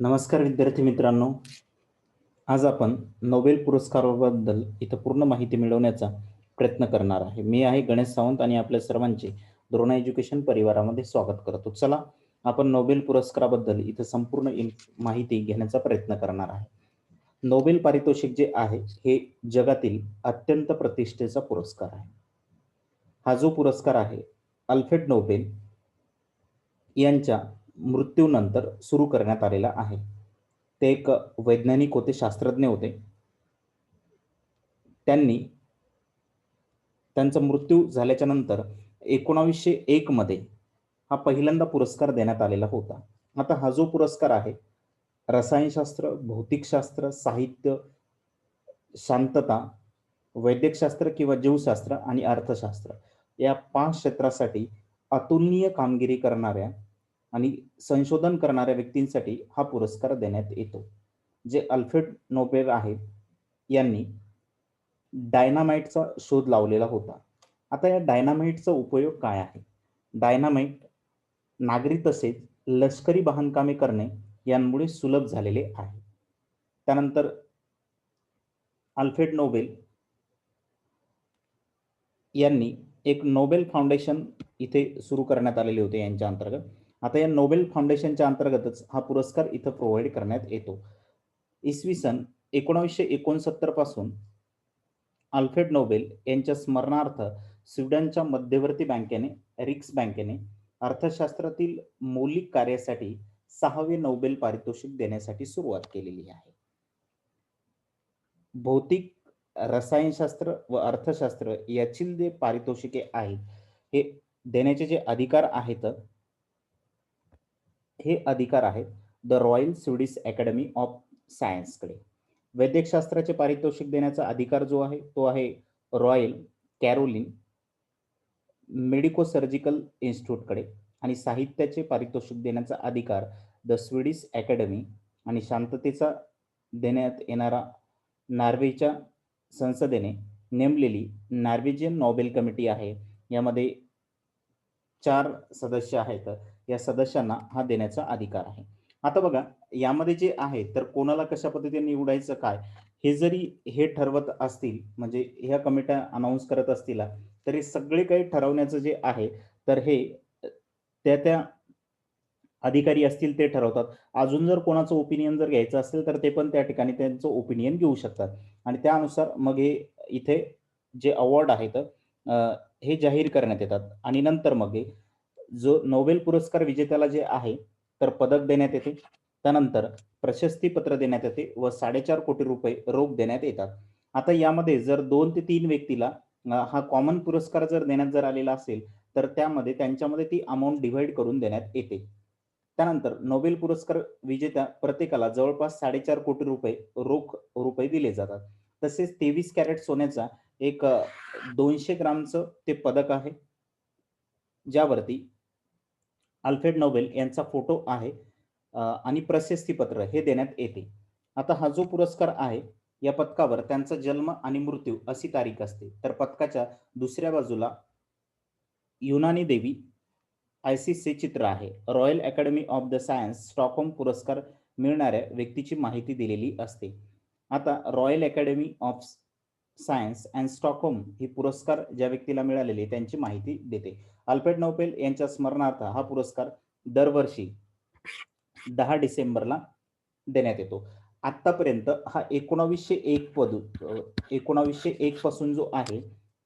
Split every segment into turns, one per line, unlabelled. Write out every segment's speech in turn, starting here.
नमस्कार विद्यार्थी मित्रांनो. आज आपण नोबेल पुरस्काराबद्दल इथं पूर्ण माहिती मिळवण्याचा प्रयत्न करणार आहे. मी आहे गणेश सावंत आणि आपल्या सर्वांचे द्रोणा एज्युकेशन परिवारामध्ये स्वागत करतो. चला आपण नोबेल पुरस्काराबद्दल इथं संपूर्ण इन- माहिती घेण्याचा प्रयत्न करणार आहे. नोबेल पारितोषिक जे आहे हे जगातील अत्यंत प्रतिष्ठेचा पुरस्कार आहे. हा जो पुरस्कार आहे अल्फ्रेड नोबेल यांच्या मृत्यूनंतर सुरू करण्यात आलेला आहे. ते एक वैज्ञानिक होते शास्त्रज्ञ होते. त्यांनी त्यांचा मृत्यू झाल्याच्यानंतर एकोणावीसशे एकमध्ये हा पहिल्यांदा पुरस्कार देण्यात आलेला होता. आता हा जो पुरस्कार आहे रसायनशास्त्र भौतिकशास्त्र साहित्य शांतता वैद्यकशास्त्र किंवा जीवशास्त्र आणि अर्थशास्त्र या पाच क्षेत्रासाठी अतुलनीय कामगिरी करणाऱ्या आणि संशोधन करणाऱ्या व्यक्तींसाठी हा पुरस्कार देण्यात येतो जे अल्फ्रेड नोबेल आहेत. यांनी डायनामाइटचा शोध लावलेला होता. आता या डायनामाइटचा उपयोग काय आहे? डायनामाइट नागरी तसेच लष्करी बांधकामे करणे यांमुळे सुलभ झालेले आहे. त्यानंतर अल्फ्रेड नोबेल यांनी एक नोबेल फाउंडेशन इथे सुरू करण्यात आलेले होते यांच्या अंतर्गत. आता या नोबेल फाउंडेशनच्या अंतर्गतच हा पुरस्कार इथं प्रोव्हाइड करण्यात येतो. इसवी सन एकोणावीसशे एकोणसत्तरपासून अल्फ्रेड नोबेल यांच्या स्मरणार्थ स्वीडनच्या मध्यवर्ती बँकेने रिक्स बँकेने अर्थशास्त्रातील मौलिक कार्यासाठी सहावे नोबेल पारितोषिक देण्यासाठी सुरुवात केलेली आहे. भौतिक रसायनशास्त्र व अर्थशास्त्र याची जे पारितोषिके आहेत हे देण्याचे जे अधिकार आहेत हे अधिकार आहेत the royal Swedish academy of सायन्सकडे वैद्यकशास्त्राचे पारितोषिक देण्याचा अधिकार जो आहे तो आहे रॉयल कॅरोलिन मेडिको सर्जिकल इन्स्टिट्यूटकडे आणि साहित्याचे पारितोषिक देण्याचा अधिकार द स्वीडिश अकॅडमी आणि शांततेचा देण्यात येणारा नॉर्वेच्या संसदेने नेमलेली नॉर्वेजियन नॉबेल कमिटी आहे. यामध्ये चार सदस्य आहेत. या सदस्यांना हा देण्याचा अधिकार आहे. आता बघा यामध्ये जे आहे तर कोणाला कशा पद्धतीने निवडायचं काय हे जरी हे ठरवत असतील म्हणजे ह्या कमिट्या अनाऊन्स करत असतील तरी सगळे काही ठरवण्याचं जे आहे तर हे त्या त्या अधिकारी असतील ते ठरवतात. अजून जर कोणाचं ओपिनियन जर घ्यायचं असेल तर ते पण त्या ठिकाणी त्यांचं ओपिनियन घेऊ शकतात. आणि त्यानुसार मग हे इथे जे अवॉर्ड आहेत हे जाहीर करण्यात येतात. आणि नंतर मग हे जो नोबेल पुरस्कार विजेत्याला जे आहे तर पदक देण्यात येते. त्यानंतर प्रशस्ती पत्र देण्यात येते व साडेचार कोटी रुपये रोख देण्यात येतात. आता यामध्ये जर दोन ते तीन व्यक्तीला हा कॉमन पुरस्कार जर देण्यात जर आलेला असेल तर त्यामध्ये त्यांच्यामध्ये ती अमाऊंट डिव्हाइड करून देण्यात येते. त्यानंतर नोबेल पुरस्कार विजेत्या प्रत्येकाला जवळपास साडेचार कोटी रुपये रोख रुपये दिले जातात. तसेच तेवीस कॅरेट सोन्याचा एक दोनशे ग्रामचं ते पदक आहे. ज्यावरती अल्फ्रेड नोबेल यांचा फोटो आहे आणि प्रशस्तीपत्र हे देण्यात येते. आता हा जो पुरस्कार आहे या पदकावर त्यांचा जन्म आणि मृत्यू अशी तारीख असते. तर पदकाच्या दुसऱ्या बाजूला युनानी देवी आयसीसी चित्र आहे. Royal Academy of the Science Stockholm पुरस्कार मिळणाऱ्या व्यक्तीची माहिती दिलेली असते. आता Royal Academy of Science and Stockholm ही पुरस्कार ज्या व्यक्तीला मिळालेले त्यांची माहिती देते. अल्फ्रेड नोपेल यांच्या स्मरणार्थ हा पुरस्कार दरवर्षी दहा डिसेंबरला देण्यात येतो. आतापर्यंत हा एकोणावीसशे एक पद एकोणावीसशे एक पासून जो आहे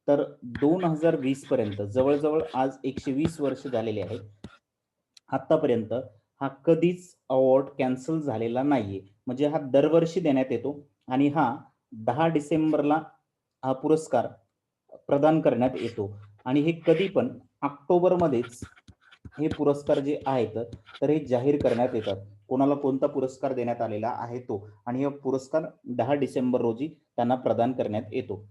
तर दोन हजार वीस पर्यंत जवळजवळ आज एकशे वीस वर्ष झालेले आहेत आतापर्यंत हा कधीच अवॉर्ड कॅन्सल झालेला नाहीये. म्हणजे हा दरवर्षी देण्यात येतो आणि हा दहा डिसेंबरला हा पुरस्कार प्रदान करण्यात येतो. आणि हे कधी पण ऑक्टोबरमध्येच हे पुरस्कार जे आहेत तर हे जाहीर करण्यात येतात. कोणाला कोणता पुरस्कार देण्यात आलेला आहे तो. आणि हा पुरस्कार दहा डिसेंबर रोजी त्यांना प्रदान करण्यात येतो.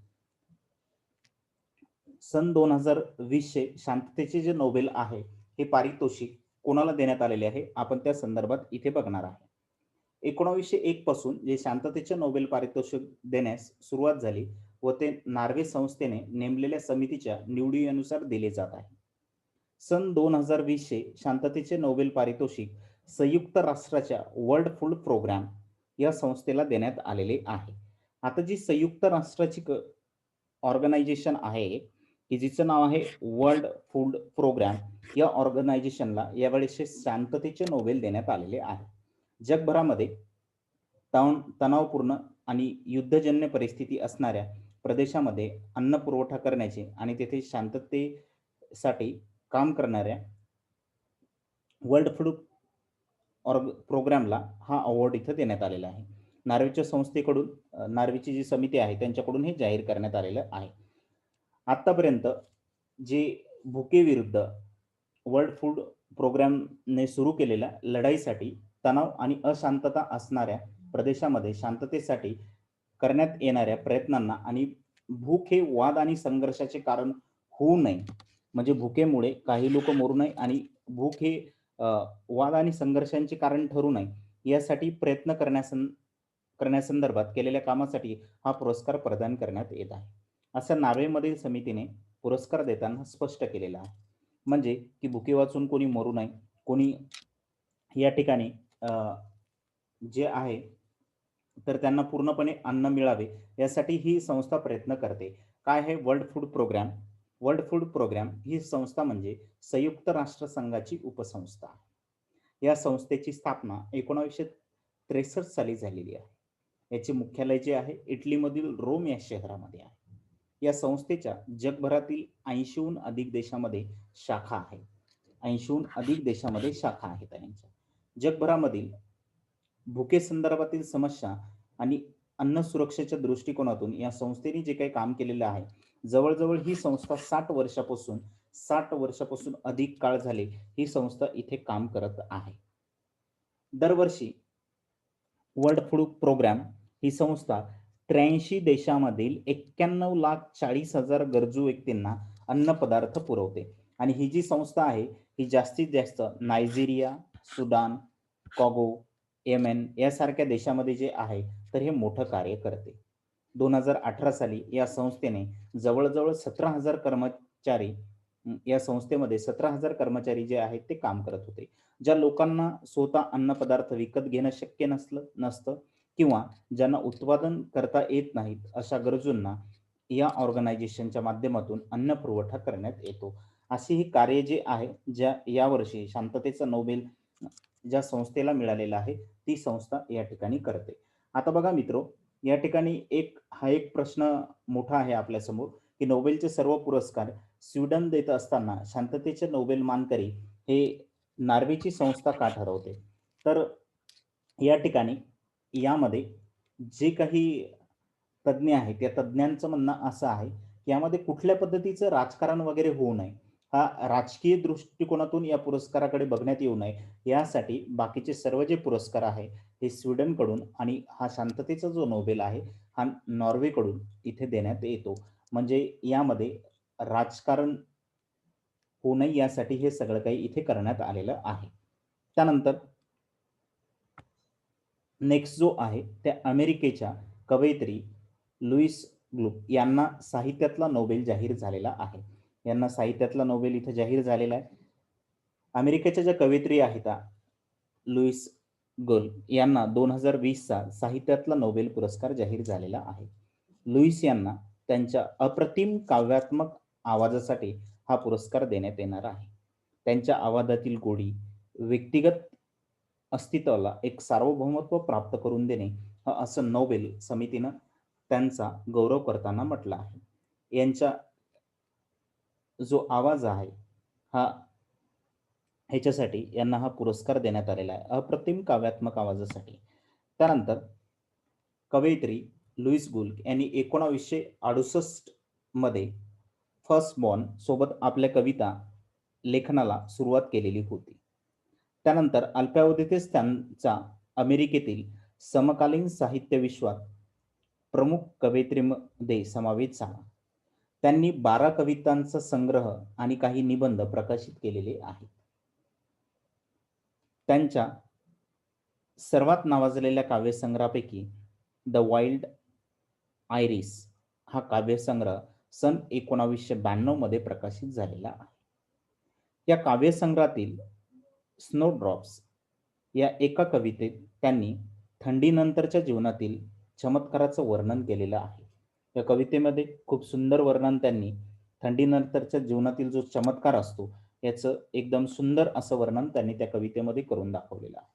सन दोन हजार वीसशे शांततेचे जे नोबेल आहे हे पारितोषिक कोणाला देण्यात आलेले आहे? आपण त्या संदर्भात इथे बघणार आहे एकोणावीसशे एक पासून जे शांततेचे नोबेल पारितोषिक देण्यास सुरुवात झाली व ते नार्वे संस्थेने नेमलेल्या समितीच्या निवडीनुसार दिले जात आहे. सन दोन हजार वीसशे शांततेचे नोबेल पारितोषिक संयुक्त राष्ट्राच्या वर्ल्ड फूड प्रोग्राम या संस्थेला देण्यात आलेले आहे. आता जी संयुक्त राष्ट्राची ऑर्गनायझेशन आहे की जिचं नाव आहे वर्ल्ड फूड प्रोग्राम या ऑर्गनायझेशनला यावेळेस शांततेचे नोबेल देण्यात आलेले आहे. जगभरामध्ये तण तणावपूर्ण आणि युद्धजन्य परिस्थिती असणाऱ्या प्रदेशामध्ये अन्न पुरवठा करण्याचे आणि तेथे शांततेसाठी काम करणाऱ्या वर्ल्ड फूड ऑर्ग प्रोग्रामला हा अवॉर्ड इथं देण्यात आलेला आहे. नार्वेच्या संस्थेकडून नार्वेची जी समिती आहे त्यांच्याकडून हे जाहीर करण्यात आलेलं आहे. आत्तापर्यंत जे भुकेविरुद्ध वर्ल्ड फूड प्रोग्रामने सुरू केलेल्या लढाईसाठी तणाव आणि अशांतता असणाऱ्या प्रदेशामध्ये शांततेसाठी करण्यात येणाऱ्या प्रयत्नांना आणि भूक हे वाद आणि संघर्षाचे कारण होऊ नये. म्हणजे भुकेमुळे काही लोक मरू नये आणि भूक हे वाद आणि संघर्षांचे कारण ठरू नये यासाठी प्रयत्न करण्यासं करण्यासंदर्भात केलेल्या कामासाठी हा पुरस्कार प्रदान करण्यात येत आहे. असं नार्वेमधील समितीने पुरस्कार देताना स्पष्ट केलेला आहे. म्हणजे की भुके वाचून कोणी मरू नये कोणी या ठिकाणी जे आहे तर त्यांना पूर्णपणे अन्न मिळावे यासाठी ही संस्था प्रयत्न करते. काय आहे World Food Programme? World Food Programme ही संस्था म्हणजे संयुक्त राष्ट्रसंघाची उपसंस्था. या संस्थेची स्थापना एकोणावीसशे त्रेसष्ट साली झालेली आहे. याचे मुख्यालय जे आहे इटलीमधील रोम या शहरामध्ये आहे. या संस्थेच्या जगभरातील ऐंशीहून अधिक देशामध्ये शाखा आहे. ऐंशीहून अधिक देशामध्ये शाखा आहेत त्यांच्या. जगभरामधील भुके संदर्भातील समस्या आणि अन्न सुरक्षेच्या दृष्टिकोनातून या संस्थेने जे काही काम केलेलं आहे जवळजवळ ही संस्था साठ वर्षापासून साठ वर्षापासून अधिक काळ झाले ही संस्था इथे काम करत आहे. दरवर्षी वर्ल्ड फूड प्रोग्राम ही संस्था त्र्याऐंशी देशामधील एक्क्याण्णव लाख चाळीस हजार गरजू व्यक्तींना अन्न पदार्थ पुरवते आणि ही जी संस्था आहे ही जास्तीत जास्त नायजेरिया सुदान कॉगो एम एन यासारख्या देशामध्ये जे आहे तर हे मोठं कार्य करते. दोन हजार अठरा साली या संस्थेने जवळजवळ सतरा हजार कर्मचारी या संस्थेमध्ये सतरा हजार कर्मचारी जे आहेत ते काम करत होते. ज्या लोकांना स्वतः अन्न पदार्थ विकत घेणं शक्य नसलं नसतं किंवा ज्यांना उत्पादन करता येत नाहीत अशा गरजूंना या ऑर्गनायझेशनच्या माध्यमातून अन्न पुरवठा करण्यात येतो. अशी ही कार्य जे आहे ज्या यावर्षी शांततेचा नोबेल ज्या संस्थेला मिळालेला आहे ती संस्था या ठिकाणी करते. आता बघा मित्रो या ठिकाणी एक हा एक प्रश्न मोठा आहे आपल्यासमोर की नोबेलचे सर्व पुरस्कार स्वीडन देत असताना शांततेचे नोबेल मानकरी हे नार्वेची संस्था का ठरवते? तर या ठिकाणी यामध्ये जे काही तज्ज्ञ आहेत त्या तज्ज्ञांचं म्हणणं असं आहे की यामध्ये कुठल्या पद्धतीचं राजकारण वगैरे होऊ नये हा राजकीय दृष्टिकोनातून या पुरस्काराकडे बघण्यात येऊ नये यासाठी बाकीचे सर्व जे पुरस्कार आहे हे स्वीडनकडून आणि हा शांततेचा जो नोबेल आहे हा नॉर्वेकडून इथे देण्यात येतो. म्हणजे यामध्ये राजकारण होऊ नये यासाठी हे सगळं काही इथे करण्यात आलेलं आहे. त्यानंतर नेक्स्ट जो आहे त्या अमेरिकेच्या कवयित्री लुईस ग्लुप यांना साहित्यातला नोबेल जाहीर झालेला आहे. यांना साहित्यातला नोबेल इथं जाहीर झालेला आहे. अमेरिकेच्या ज्या कवयित्री आहेत लुईस गोल यांना दोन हजार वीसचा साहित्यातला नोबेल पुरस्कार जाहीर झालेला आहे. लुईस यांना त्यांच्या अप्रतिम काव्यात्मक आवाजासाठी हा पुरस्कार देण्यात येणार आहे. त्यांच्या आवाजातील गोडी व्यक्तिगत अस्तित्वाला एक सार्वभौमत्व प्राप्त करून देणे असं नोबेल समितीनं त्यांचा गौरव करताना म्हटलं आहे. यांच्या जो आवाज आहे हा ह्याच्यासाठी यांना हा पुरस्कार देण्यात आलेला आहे. अप्रतिम काव्यात्मक आवाजासाठी. त्यानंतर कवयित्री लुईस गुल्क यांनी एकोणावीसशे अडुसष्टमध्ये फर्स्ट बॉर्न सोबत आपल्या कविता लेखनाला सुरुवात केलेली होती. त्यानंतर अल्पावधीतच त्यांचा अमेरिकेतील समकालीन साहित्य विश्वात प्रमुख कवयित्रीमध्ये समावेश झाला. त्यांनी बारा कवितांचा संग्रह आणि काही निबंध प्रकाशित केलेले आहेत. त्यांच्या सर्वात नावाजलेल्या काव्यसंग्रहापैकी द वाईल्ड आयरिस हा काव्यसंग्रह सन एकोणावीसशे ब्याण्णवमध्ये प्रकाशित झालेला आहे. या काव्यसंग्रहातील स्नो ड्रॉप्स या एका कवितेत त्यांनी थंडीनंतरच्या जीवनातील चमत्काराचं वर्णन केलेलं आहे. या कवितेमध्ये खूप सुंदर वर्णन त्यांनी थंडीनंतरच्या जीवनातील जो चमत्कार असतो याचं एकदम सुंदर असं वर्णन त्यांनी त्या कवितेमध्ये करून दाखवलेलं आहे.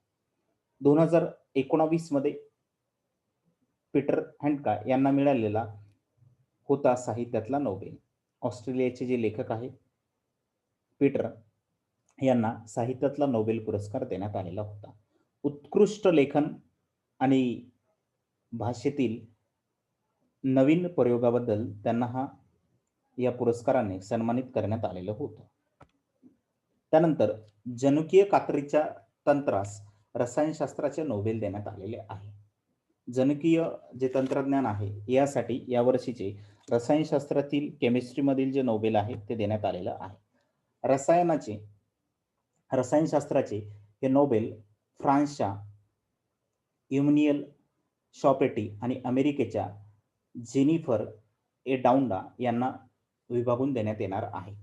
दोन हजार एकोणावीसमध्ये पीटर हँडका यांना मिळालेला होता साहित्यातला नोबेल ऑस्ट्रेलियाचे जे लेखक आहेत पीटर यांना साहित्यातला नोबेल पुरस्कार देण्यात आलेला होता. उत्कृष्ट लेखन आणि भाषेतील नवीन प्रयोगाबद्दल त्यांना हा या पुरस्काराने सन्मानित करण्यात आलेलं होतं. त्यानंतर जनुकीय कात्रीच्या तंत्रास रसायनशास्त्राचे नोबेल देण्यात आलेले आहे. जनुकीय जे तंत्रज्ञान आहे यासाठी यावर्षीचे रसायनशास्त्रातील केमिस्ट्रीमधील जे नोबेल आहे ते देण्यात आलेलं आहे. रसायनाचे रसायनशास्त्राचे हे नोबेल फ्रान्सच्या युमनियल शॉपेटी आणि अमेरिकेच्या जेनिफर ए डाउंडा यांना विभागून देण्यात येणार आहे.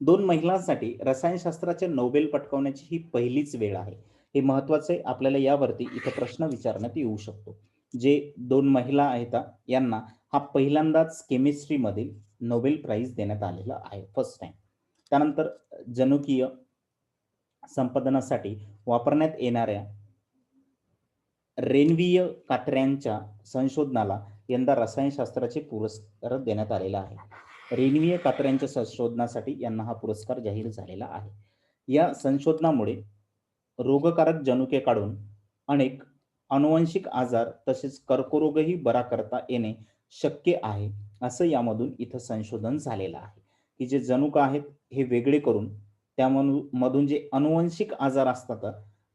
दोन महिलांसाठी रसायनशास्त्राचे नोबेल पटकावण्याची ही पहिलीच वेळ आहे. हे महत्त्वाचे आपल्याला यावरती इथं प्रश्न विचारण्यात येऊ शकतो. जे दोन महिला आहेत यांना हा पहिल्यांदाच केमिस्ट्रीमधील नोबेल प्राईज देण्यात आलेला आहे फर्स्ट टाइम त्यानंतर जनुकीय संपादनासाठी वापरण्यात येणाऱ्या रेन्वीय कात्र्यांच्या संशोधनाला यंदा रसायनशास्त्राचे पुरस्कार देण्यात आलेला आहे. रेनवीय कात्र्यांच्या संशोधनासाठी यांना हा पुरस्कार जाहीर झालेला आहे. या संशोधनामुळे रोगकारक जनुके काढून अनेक अनुवंशिक आजार तसेच कर्करोगही बरा करता येणे शक्य आहे असं यामधून इथं संशोधन झालेलं आहे. की जे जनुक आहेत हे वेगळे करून त्यामधून जे अनुवंशिक आजार असतात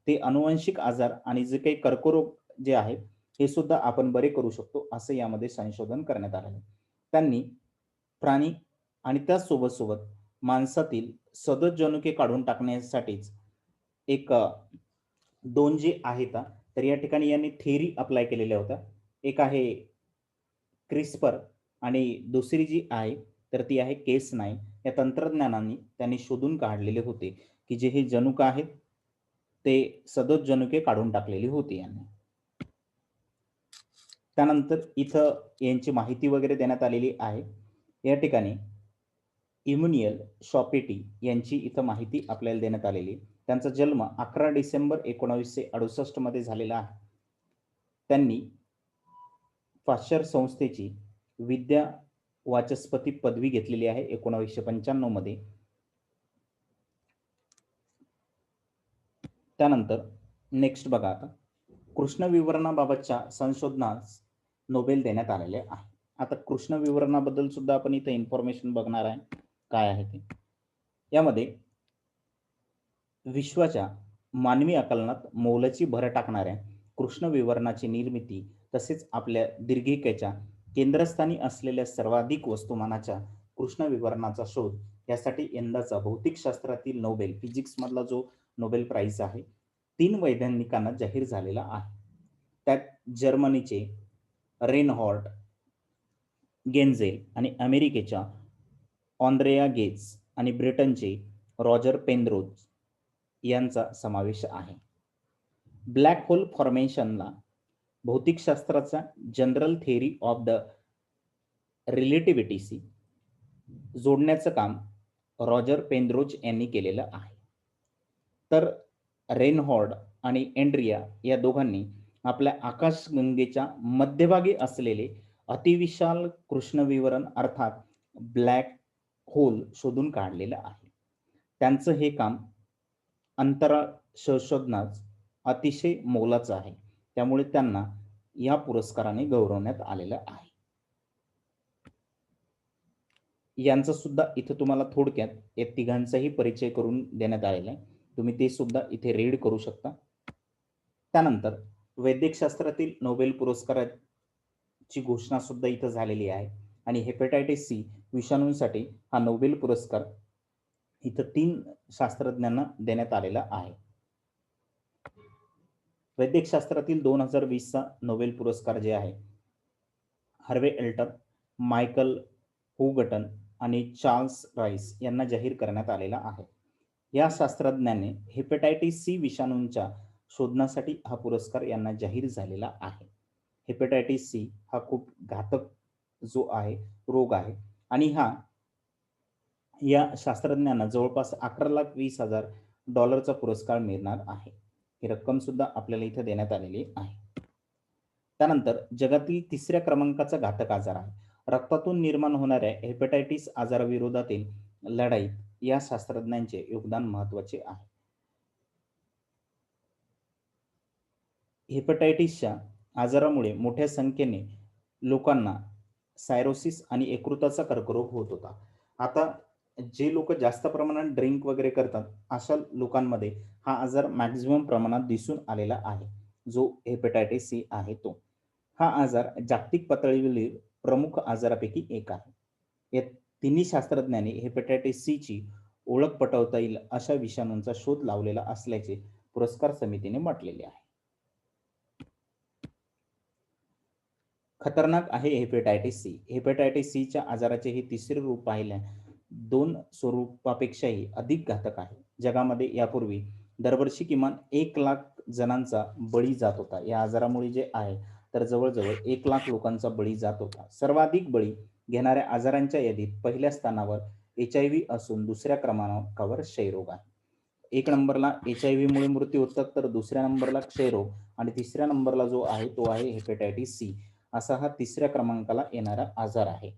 ते अनुवंशिक आजार आणि जे काही कर्करोग जे आहेत हे सुद्धा आपण बरे करू शकतो असं यामध्ये संशोधन करण्यात आलं त्यांनी प्राणी आणि त्याचसोबत सोबत माणसातील सदत जनुके काढून टाकण्यासाठीच एक दोन जे आहेत तर या ठिकाणी यांनी थेरी अप्लाय केलेल्या होत्या. एक आहे क्रिस्पर आणि दुसरी जी आहे तर ती आहे केस नाही या तंत्रज्ञानाने त्यांनी शोधून काढलेले होते की जे हे जनुक आहेत ते सदोज जनुके काढून टाकलेली होती यांनी. त्यानंतर इथं यांची माहिती वगैरे देण्यात आलेली आहे. या ठिकाणी इम्युनियल शॉपेटी यांची इथं माहिती आपल्याला देण्यात आलेली. त्यांचा जन्म अकरा डिसेंबर एकोणावीसशे अडुसष्टमध्ये झालेला आहे. त्यांनी फाशर संस्थेची विद्या वाचस्पती पदवी घेतलेली आहे एकोणावीसशे पंच्याण्णवमध्ये त्यानंतर नेक्स्ट बघा आता. कृष्ण विवरणाबाबतच्या संशोधनास नोबेल देण्यात आलेले आहे. आता कृष्ण विवरणाबद्दल सुद्धा आपण इथे इन्फॉर्मेशन बघणार आहे. काय आहे ते? यामध्ये विश्वाच्या मानवी आकलनात मोलाची भर टाकणाऱ्या कृष्ण विवरणाची निर्मिती तसेच आपल्या दीर्घिकेच्या केंद्रस्थानी असलेल्या सर्वाधिक वस्तुमानाच्या कृष्ण विवरणाचा शोध यासाठी यंदाचा भौतिकशास्त्रातील नोबेल फिजिक्समधला जो नोबेल प्राईज आहे तीन वैज्ञानिकांना जाहीर झालेला आहे. त्यात जर्मनीचे रेनहॉर्ट गेन्झेल आणि अमेरिकेच्या ऑन्ड्रेया गेट्स आणि ब्रिटनचे रॉजर पेनरोज यांचा समावेश आहे. ब्लॅक होल फॉर्मेशनला भौतिकशास्त्राचा जनरल थेअरी ऑफ द रिलेटिव्हिटीसी जोडण्याचं काम रॉजर पेनरोज यांनी केलेलं आहे. तर रेनहॉर्ड आणि एंड्रिया या दोघांनी आपल्या आकाशगंगेच्या मध्यभागी असलेले अतिविशाल कृष्णविवरण अर्थात ब्लॅक होल शोधून काढलेलं आहे. त्यांचं हे काम अंतराळ संशोधनाच अतिशय मोलाचं आहे. त्यामुळे त्यांना या पुरस्काराने गौरवण्यात आलेलं आहे. यांचा सुद्धा इथं तुम्हाला थोडक्यात या तिघांचाही परिचय करून देण्यात आलेला आहे. तुम्ही ते सुद्धा इथे रीड करू शकता. त्यानंतर वैद्यकशास्त्रातील नोबेल पुरस्काराची घोषणा सुद्धा इथं झालेली आहे. आणि हेपेटायटिस सी विषाणूंसाठी हा नोबेल पुरस्कार इथं तीन शास्त्रज्ञांना देण्यात आलेला आहे. वैद्यकशास्त्रातील दोन हजार वीसचा नोबेल पुरस्कार जे आहे हर्वे एल्टर मायकल हुगटन आणि चार्ल्स राईस यांना जाहीर करण्यात आलेला आहे. या शास्त्रज्ञाने हेपेटायटिस सी विषाणूंच्या शोधण्यासाठी हा पुरस्कार यांना जाहीर झालेला आहे. हेपेटायटिस सी हा खूप घातक जो आहे रोग आहे आणि हा या शास्त्रज्ञांना जवळपास अकरा लाख वीस हजार डॉलरचा पुरस्कार मिळणार आहे. ही रक्कम सुद्धा आपल्याला इथे देण्यात आलेली आहे. त्यानंतर जगातील तिसऱ्या क्रमांकाचा घातक आजार आहे. रक्तातून निर्माण होणाऱ्या हेपेटायटिस आजाराविरोधातील लढाईत या शास्त्रज्ञांचे योगदान महत्त्वाचे आहे. हेपेटायटिसच्या आजारामुळे मोठ्या संख्येने लोकांना सायरोसिस आणि यकृताचा कर्करोग होत होता. आता जे लोक जास्त प्रमाणात ड्रिंक वगैरे करतात अशा लोकांमध्ये हा आजार मॅक्झिमम प्रमाणात दिसून आलेला आहे. जो हेपेटायटिस सी आहे तो. हा आजार जागतिक पातळीवरील प्रमुख आजारापैकी एक आहे. तिन्ही शास्त्रज्ञांनी हेपेटायटिस सीची ओळख पटवता येईल अशा विषाणूंचा शोध लावलेला असल्याचे पुरस्कार समितीने म्हटलेले आहे. खतरनाक आहे हेपेटायटिस सी हेपेटायटिस सीच्या आजाराचे हे तिसरे रूप पाहिल्या. दोन स्वरूपापेक्षाही अधिक घातक आहे. जगामध्ये यापूर्वी दरवर्षी किमान एक लाख जणांचा बळी जात होता. या आजारामुळे जे आहे तर जवळजवळ एक लाख लोकांचा बळी जात होता. सर्वाधिक बळी घेणाऱ्या आजारांच्या यादीत पहिल्या स्थानावर एच आय व्ही असून दुसऱ्या क्रमांकावर क्षयरोग आहे. एक नंबरला एच आय व्ही मुळे मृत्यू होतात तर दुसऱ्या नंबरला क्षयरोग आणि तिसऱ्या नंबरला जो आहे तो आहे हेपेटायटिस सी असा हा तिसऱ्या क्रमांकाला येणारा आजार आहे.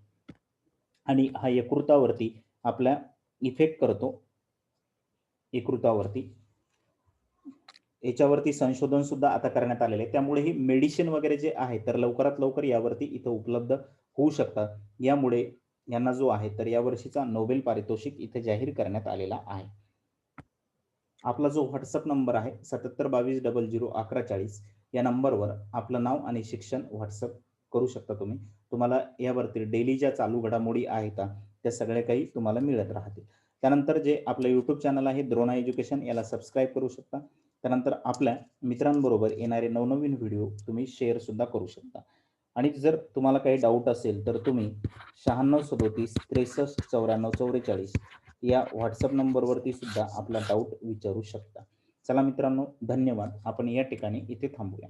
आणि हा यकृतावरती आपल्या इफेक्ट करतो. यकृतावरती. याच्यावरती संशोधन सुद्धा आता करण्यात आलेले आहे. त्यामुळे ही मेडिसिन वगैरे जे आहे तर लवकरात लवकर यावरती इथं उपलब्ध होऊ शकतात. यामुळे यांना जो आहे तर या वर्षीचा नोबेल पारितोषिक इथे जाहीर करण्यात आलेला आहे. आपला जो व्हॉट्सअप नंबर आहे सत्याहत्तर बावीस डबल झिरो अकरा चाळीस या नंबरवर आपलं नाव आणि शिक्षण व्हॉट्सअप करू शकता तुम्ही. तुम्हाला यावरती डेली ज्या चालू घडामोडी आहेत त्या सगळ्या काही तुम्हाला मिळत राहतील. त्यानंतर जे आपलं यूट्यूब चॅनल आहे द्रोणा एज्युकेशन याला सबस्क्राईब करू शकता. त्यानंतर आपल्या मित्रांबरोबर येणारे नवनवीन व्हिडिओ तुम्ही शेअर सुद्धा करू शकता. आणि जर तुम्हाला काही डाऊट असेल तर तुम्ही शहाण्णव सदोतीस त्रेसष्ट चौऱ्याण्णव चौवेचाळीस या व्हॉट्सअप नंबरवरती सुद्धा आपला डाऊट विचारू शकता. चला मित्रांनो धन्यवाद. आपण या ठिकाणी इथे थांबूया.